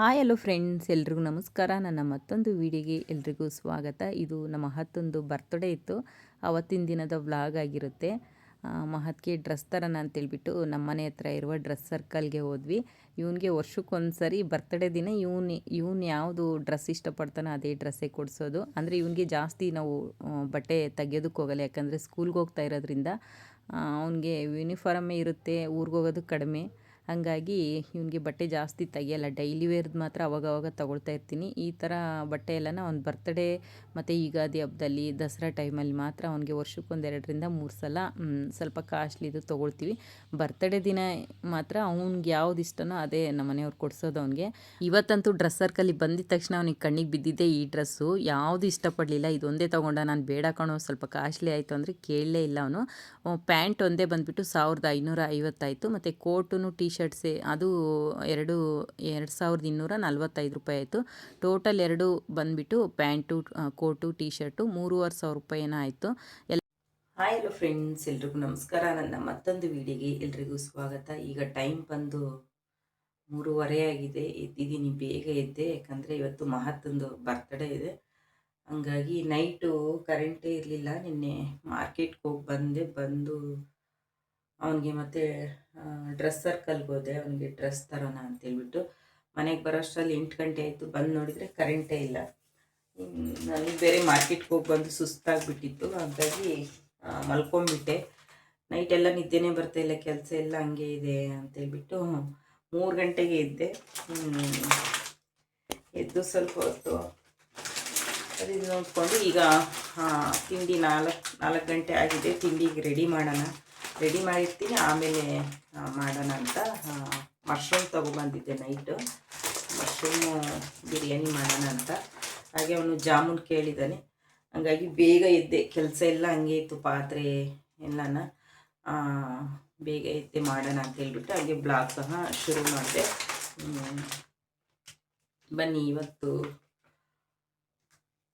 Hi hello friends ಎಲ್ರಿಗೂ ನಮಸ್ಕಾರ. ನನ್ನ ಮತ್ತೊಂದು ವಿಡಿಯೋಗೆ ಎಲ್ರಿಗೂ ಸ್ವಾಗತ. ಇದು ನಮ್ಮ ಮಹತ್ತೊಂದು ಬರ್ತ್ಡೇ ಇತ್ತು. ಅವತ್ತಿನ ದಿನದ ವ್ಲಾಗ್ ಆಗಿರುತ್ತೆ. ಮಹತ್ಗೆ ಡ್ರೆಸ್ ತರೋಣ ಅಂತೇಳ್ಬಿಟ್ಟು ನಮ್ಮ ಮನೆ ಹತ್ರ ಇರುವ ಡ್ರೆಸ್ ಸರ್ಕಲ್ಗೆ ಹೋದ್ವಿ. ಇವನಿಗೆ ವರ್ಷಕ್ಕೊಂದ್ಸರಿ ಬರ್ತ್ಡೇ ದಿನ ಇವನು ಇವನು ಯಾವುದು ಡ್ರೆಸ್ ಇಷ್ಟಪಡ್ತಾನೋ ಅದೇ ಡ್ರೆಸ್ಸೇ ಕೊಡಿಸೋದು. ಅಂದರೆ ಇವನಿಗೆ ಜಾಸ್ತಿ ನಾವು ಬಟ್ಟೆ ತೆಗಿಯೋದಕ್ಕೆ ಹೋಗಲ್ಲ. ಯಾಕಂದರೆ ಸ್ಕೂಲ್ಗೆ ಹೋಗ್ತಾ ಇರೋದ್ರಿಂದ ಅವನಿಗೆ ಯೂನಿಫಾರ್ಮೇ ಇರುತ್ತೆ, ಊರಿಗೆ ಹೋಗೋದು ಕಡಿಮೆ. ಹಂಗಾಗಿ ಇವನಿಗೆ ಬಟ್ಟೆ ಜಾಸ್ತಿ ತೆಗಿಯಲ್ಲ. ಡೈಲಿ ವೇರ್ದು ಮಾತ್ರ ಅವಾಗವಾಗ ತೊಗೊಳ್ತಾ ಇರ್ತೀನಿ. ಈ ಥರ ಬಟ್ಟೆ ಎಲ್ಲನ ಅವ್ನ ಬರ್ತ್ಡೇ ಮತ್ತು ಯುಗಾದಿ ಹಬ್ಬದಲ್ಲಿ, ದಸರಾ ಟೈಮಲ್ಲಿ ಮಾತ್ರ ಅವನಿಗೆ ವರ್ಷಕ್ಕೊಂದು ಎರಡರಿಂದ ಮೂರು ಸಲ ಸ್ವಲ್ಪ ಕಾಸ್ಟ್ಲಿದು ತೊಗೊಳ್ತೀವಿ. ಬರ್ತ್ಡೇ ದಿನ ಮಾತ್ರ ಅವ್ನಿಗೆ ಯಾವ್ದು ಇಷ್ಟನೋ ಅದೇ ನಮ್ಮ ಮನೆಯವ್ರು ಕೊಡ್ಸೋದು ಅವನಿಗೆ. ಇವತ್ತಂತೂ ಡ್ರೆಸ್ ಸರ್ಕಲ್ಲಿ ಬಂದಿದ ತಕ್ಷಣ ಅವನಿಗೆ ಕಣ್ಣಿಗೆ ಬಿದ್ದಿದ್ದೆ ಈ ಡ್ರೆಸ್ಸು ಯಾವುದು ಇಷ್ಟಪಡಲಿಲ್ಲ. ಇದೊಂದೇ ತೊಗೊಂಡ ನಾನು ಬೇಡ ಕಣೋ, ಸ್ವಲ್ಪ ಕಾಸ್ಟ್ಲಿ ಆಯಿತು ಅಂದರೆ ಕೇಳಲೇ ಇಲ್ಲ ಅವನು. ಪ್ಯಾಂಟ್ ಒಂದೇ ಬಂದುಬಿಟ್ಟು ಸಾವಿರದ ಐನೂರ ಐವತ್ತಾಯಿತು. ಮತ್ತು ಕೋಟು ಟಿ ಶರ್ಟ್ಸೇ ಅದು ಎರಡು ಎರಡು ಸಾವಿರದ ಇನ್ನೂರ ನಲ್ವತ್ತೈದು ರೂಪಾಯಿ ಆಯಿತು. ಟೋಟಲ್ ಎರಡು ಬಂದುಬಿಟ್ಟು ಪ್ಯಾಂಟು ಕೋಟು ಟಿ ಶರ್ಟು ಮೂರುವರೆ ಸಾವಿರ ರೂಪಾಯಿ ಏನೋ ಆಯಿತು. ಎಲ್ಲ ಹಾಯ್ ಹಲೋ ಫ್ರೆಂಡ್ಸ್ ಎಲ್ರಿಗೂ ನಮಸ್ಕಾರ. ನನ್ನ ಮತ್ತೊಂದು ವಿಡಿಯೋಗೆ ಎಲ್ರಿಗೂ ಸ್ವಾಗತ. ಈಗ ಟೈಮ್ ಬಂದು ಮೂರುವರೆ ಆಗಿದೆ. ಎದ್ದಿದ್ದೀನಿ, ಬೇಗ ಎದ್ದೆ. ಯಾಕಂದರೆ ಇವತ್ತು ಮಹತ್ತೊಂದು ಬರ್ತಡೇ ಇದೆ. ಹಂಗಾಗಿ ನೈಟು ಕರೆಂಟೇ ಇರಲಿಲ್ಲ. ನಿನ್ನೆ ಮಾರ್ಕೆಟ್ಗೆ ಹೋಗಿ ಬಂದೆ. ಬಂದು ಅವನಿಗೆ ಮತ್ತೆ ಡ್ರೆಸ್ ಸರ್ಕಲ್ಗೆ ಹೋದೆ. ಅವನಿಗೆ ಡ್ರೆಸ್ ತರೋಣ ಅಂತೇಳ್ಬಿಟ್ಟು ಮನೆಗೆ ಬರೋಷ್ಟರಲ್ಲಿ ಎಂಟು ಗಂಟೆ ಆಯಿತು. ಬಂದು ನೋಡಿದರೆ ಕರೆಂಟೇ ಇಲ್ಲ. ನಾನು ಬೇರೆ ಮಾರ್ಕೆಟ್ಗೆ ಹೋಗಿ ಬಂದು ಸುಸ್ತಾಗಿಬಿಟ್ಟಿತ್ತು. ಹಾಗಾಗಿ ಮಲ್ಕೊಂಡ್ಬಿಟ್ಟೆ ನೈಟ್ ಎಲ್ಲ ನಿದ್ದೆನೇ ಬರ್ತಾ ಇಲ್ಲ. ಕೆಲಸ ಎಲ್ಲ ಹಂಗೆ ಇದೆ ಅಂತೇಳ್ಬಿಟ್ಟು ಮೂರು ಗಂಟೆಗೆ ಇದ್ದೆ ಎದ್ದು ಸ್ವಲ್ಪ ಹೊತ್ತು ಅದು ನೋಡಿಕೊಂಡು ಈಗ ತಿಂಡಿ ನಾಲ್ಕು ನಾಲ್ಕು ಗಂಟೆ ಆಗಿದೆ. ತಿಂಡಿಗೆ ರೆಡಿ ಮಾಡೋಣ. ರೆಡಿ ಮಾಡಿರ್ತೀನಿ. ಆಮೇಲೆ ಮಾಡೋಣ ಅಂತ ಮಶ್ರೂಮ್ ತೊಗೊಬಂದಿದ್ದೆ ನೈಟು ಮಶ್ರೂಮು ಬಿರಿಯಾನಿ ಮಾಡೋಣ ಅಂತ. ಹಾಗೆ ಅವನು ಜಾಮೂನ್ ಕೇಳಿದ್ದಾನೆ ಹಂಗಾಗಿ ಬೇಗ ಎದ್ದೆ. ಕೆಲಸ ಎಲ್ಲ ಹಂಗೆ ಇತ್ತು, ಪಾತ್ರೆ ಎಲ್ಲನ. ಬೇಗ ಎದ್ದೆ ಮಾಡೋಣ ಅಂತ ಹೇಳ್ಬಿಟ್ಟು ಹಾಗೆ ಬ್ಲಾಗ್ ಸಹ ಶುರು ಮಾಡಿದೆ. ಬನ್ನಿ ಇವತ್ತು.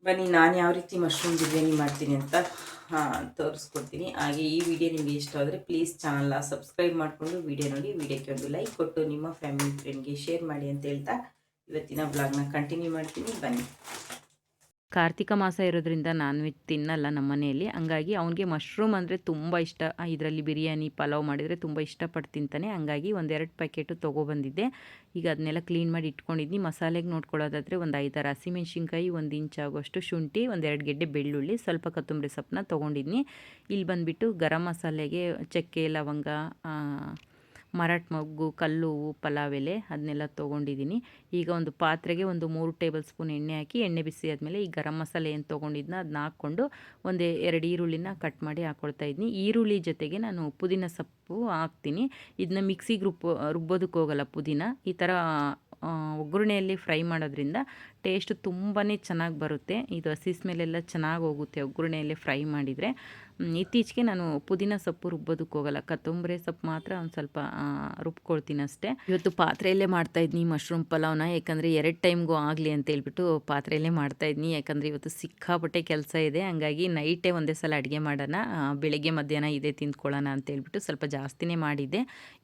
ಬನ್ನಿ, ನಾನು ಯಾವ ರೀತಿ ಮಶ್ರೂಮ್ ಬಿರಿಯಾನಿ ಮಾಡ್ತೀನಿ ಅಂತ. ತೋರಿಸ್ಕೊಡ್ತೀನಿ. ಹಾಗೆ ಈ ವಿಡಿಯೋ ನಿಮಗೆ ಇಷ್ಟ ಆದರೆ ಪ್ಲೀಸ್ ಚಾನಲ್ನ ಸಬ್ಸ್ಕ್ರೈಬ್ ಮಾಡಿಕೊಂಡು ವಿಡಿಯೋ ನೋಡಿ ವಿಡಿಯೋಕ್ಕೆ ಒಂದು ಲೈಕ್ ಕೊಟ್ಟು ನಿಮ್ಮ ಫ್ಯಾಮಿಲಿ ಫ್ರೆಂಡ್ಗೆ ಶೇರ್ ಮಾಡಿ ಅಂತ ಹೇಳ್ತಾ ಇವತ್ತಿನ ಬ್ಲಾಗ್ನ ಕಂಟಿನ್ಯೂ ಮಾಡ್ತೀನಿ. ಬನ್ನಿ. ಕಾರ್ತಿಕ ಮಾಸ ಇರೋದ್ರಿಂದ ನಾನ್ ವೆಜ್ ತಿನ್ನಲ್ಲ ನಮ್ಮ ಮನೆಯಲ್ಲಿ. ಹಂಗಾಗಿ ಅವನಿಗೆ ಮಶ್ರೂಮ್ ಅಂದರೆ ತುಂಬ ಇಷ್ಟ. ಇದರಲ್ಲಿ ಬಿರಿಯಾನಿ, ಪಲಾವ್ ಮಾಡಿದರೆ ತುಂಬ ಇಷ್ಟಪಟ್ಟು ತಿಂತಾನೆ. ಹಂಗಾಗಿ ಒಂದೆರಡು ಪ್ಯಾಕೆಟು ತೊಗೊಬಂದಿದ್ದೆ ಈಗ ಅದನ್ನೆಲ್ಲ ಕ್ಲೀನ್ ಮಾಡಿ ಇಟ್ಕೊಂಡಿದ್ನಿ. ಮಸಾಲೆಗೆ ನೋಡ್ಕೊಳ್ಳೋದಾದರೆ ಒಂದು ಐದಾರು ಹಸಿಮೆಣ್ಸಿನ್ಕಾಯಿ, ಒಂದು ಇಂಚ್ ಆಗೋಷ್ಟು ಶುಂಠಿ ಒಂದೆರಡು ಗೆಡ್ಡೆ ಬೆಳ್ಳುಳ್ಳಿ, ಸ್ವಲ್ಪ ಕೊತ್ತಂಬರಿ ಸೊಪ್ಪನ್ನ ತೊಗೊಂಡಿದ್ನಿ. ಇಲ್ಲಿ ಬಂದುಬಿಟ್ಟು ಗರಂ ಮಸಾಲೆಗೆ ಚಕ್ಕೆ, ಲವಂಗ ಮರಾಠ ಮೊಗ್ಗು, ಕಲ್ಲು ಪಲಾವ್, ಎಲೆ ಅದನ್ನೆಲ್ಲ ತೊಗೊಂಡಿದ್ದೀನಿ. ಈಗ ಒಂದು ಪಾತ್ರೆಗೆ ಒಂದು ಮೂರು ಟೇಬಲ್ ಸ್ಪೂನ್ ಎಣ್ಣೆ ಹಾಕಿ, ಎಣ್ಣೆ ಬಿಸಿ ಆದಮೇಲೆ ಈ ಗರಂ ಮಸಾಲೆ ಏನು ತೊಗೊಂಡಿದ್ನ ಅದನ್ನ ಹಾಕ್ಕೊಂಡು ಒಂದು ಎರಡು ಈರುಳ್ಳಿನ ಕಟ್ ಮಾಡಿ ಹಾಕ್ಕೊಳ್ತಾ ಇದ್ದೀನಿ. ಈರುಳ್ಳಿ ಜೊತೆಗೆ ನಾನು ಪುದೀನ ಸೊಪ್ಪು ಹಾಕ್ತೀನಿ. ಇದನ್ನ ಮಿಕ್ಸಿಗೆ ರುಬ್ಬ, ರುಬ್ಬೋದಕ್ಕೆ ಹೋಗಲ್ಲ ಪುದೀನ. ಈ ಥರ ಒಗ್ಗರಣೆಯಲ್ಲಿ ಫ್ರೈ ಮಾಡೋದ್ರಿಂದ ಟೇಸ್ಟ್ ತುಂಬಾ ಚೆನ್ನಾಗಿ ಬರುತ್ತೆ. ಇದು ಹಸಿ ಮೇಲೆಲ್ಲ ಚೆನ್ನಾಗಿ ಹೋಗುತ್ತೆ ಒಗ್ಗರಣೆಯಲ್ಲಿ ಫ್ರೈ ಮಾಡಿದರೆ. ಇತ್ತೀಚೆಗೆ ನಾನು ಪುದೀನ ಸೊಪ್ಪು ರುಬ್ಬೋದಕ್ಕೆ ಹೋಗಲ್ಲ. ಕೊತ್ತಂಬರಿ ಸೊಪ್ಪು ಮಾತ್ರ ಒಂದು ಸ್ವಲ್ಪ ರುಬ್ಕೊಳ್ತೀನಿ ಅಷ್ಟೇ. ಇವತ್ತು ಪಾತ್ರೆಯಲ್ಲೇ ಮಾಡ್ತಾ ಇದ್ನಿ ಮಶ್ರೂಮ್ ಪಲಾವ್ನ. ಯಾಕಂದರೆ ಎರಡು ಟೈಮ್ಗೂ ಆಗಲಿ ಅಂತ ಹೇಳ್ಬಿಟ್ಟು ಪಾತ್ರೆಯಲ್ಲೇ ಮಾಡ್ತಾಯಿದ್ನಿ ಯಾಕಂದರೆ ಇವತ್ತು ಸಿಕ್ಕಾಪಟ್ಟೆ ಕೆಲಸ ಇದೆ. ಹಂಗಾಗಿ ನೈಟೇ ಒಂದೇ ಸಲ ಅಡುಗೆ ಮಾಡೋಣ. ಬೆಳಗ್ಗೆ ಮಧ್ಯಾಹ್ನ ಇದೇ ತಿಂದ್ಕೊಳ್ಳೋಣ ಅಂತ ಹೇಳ್ಬಿಟ್ಟು ಸ್ವಲ್ಪ ಜಾಸ್ತಿನೇ ಮಾಡಿದ್ದೆ.